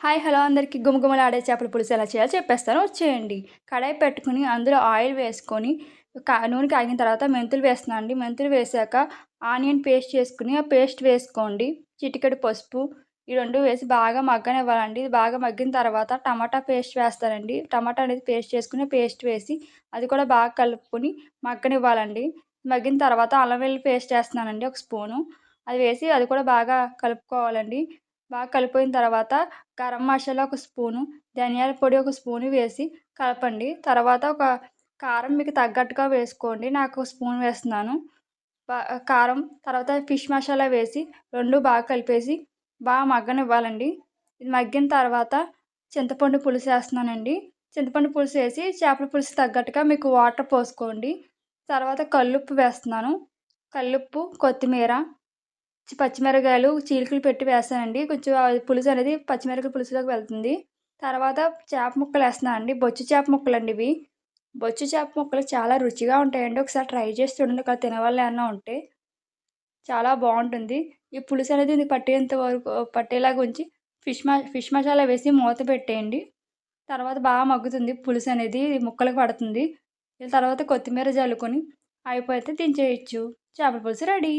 Hi hello అందరికీ. గుమగుమలాడే చేపల పులుసు ఎలా చేయాలో చెప్పేస్తాను. వచ్చేయండి. కడాయి పెట్టుకుని అందులో ఆయిల్ వేసుకొని నూనె కాగిన తర్వాత మెంతులు వేస్తున్నాను అండి. మెంతులు వేసాక ఆనియన్ పేస్ట్ చేసుకుని ఆ పేస్ట్ వేసుకోండి. చిటికెడు పసుపు ఈ రెండు వేసి బాగా మగ్గనివ్వాలండి. ఇది బాగా మగ్గిన తర్వాత టమాటా పేస్ట్ వేస్తారండి టమాటా అనేది పేస్ట్ చేసుకుని పేస్ట్ వేసి అది కూడా బాగా కలుపుకొని మగ్గనివ్వాలండి. మగ్గిన తర్వాత అల్లం వెల్లుల్లి పేస్ట్ వేస్తున్నానండి ఒక స్పూను. అది వేసి అది కూడా బాగా కలుపుకోవాలండి. బాగా కలిపిన తర్వాత గరం మసాలా ఒక స్పూను ధనియాల పొడి ఒక స్పూను వేసి కలపండి. తర్వాత ఒక కారం మీకు తగ్గట్టుగా వేసుకోండి. నాకు స్పూన్ వేస్తున్నాను. కారం తర్వాత ఫిష్ మసాలా వేసి రెండు బాగా కలిపేసి బాగా మగ్గనివ్వాలండి. ఇది మగ్గిన తర్వాత చింతపండు పులుసు వేస్తున్నానండి. చింతపండు పులుసు వేసి చేపల పులుసు తగ్గట్టుగా మీకు వాటర్ పోసుకోండి. తర్వాత కల్లుప్పు వేస్తున్నాను. కల్లుప్పు కొత్తిమీర పచ్చిమిరకాయలు చీలికలు పెట్టి వేస్తానండి. కొంచెం పులుసు అనేది పచ్చిమిరకాయ పులుసులోకి వెళ్తుంది. తర్వాత చేప ముక్కలు వేస్తున్నాను అండి. బొచ్చు చేప ముక్కలు అండి ఇవి. బొచ్చు చేప ముక్కలు చాలా రుచిగా ఉంటాయండి. ఒకసారి ట్రై చేసి చూడండి. ఇక్కడ తినవాళ్ళు ఏమన్నా ఉంటే చాలా బాగుంటుంది. ఈ పులుసు అనేది ఇది పట్టేంత వరకు పట్టేలాగా ఉంచి ఫిష్ మా ఫిష్ మసాలా వేసి మూత పెట్టేయండి. తర్వాత బాగా మగ్గుతుంది. పులుసు అనేది ముక్కలకు పడుతుంది. తర్వాత కొత్తిమీర జల్లుకొని అయిపోతే దించేయచ్చు. చేపల పులుసు రెడీ.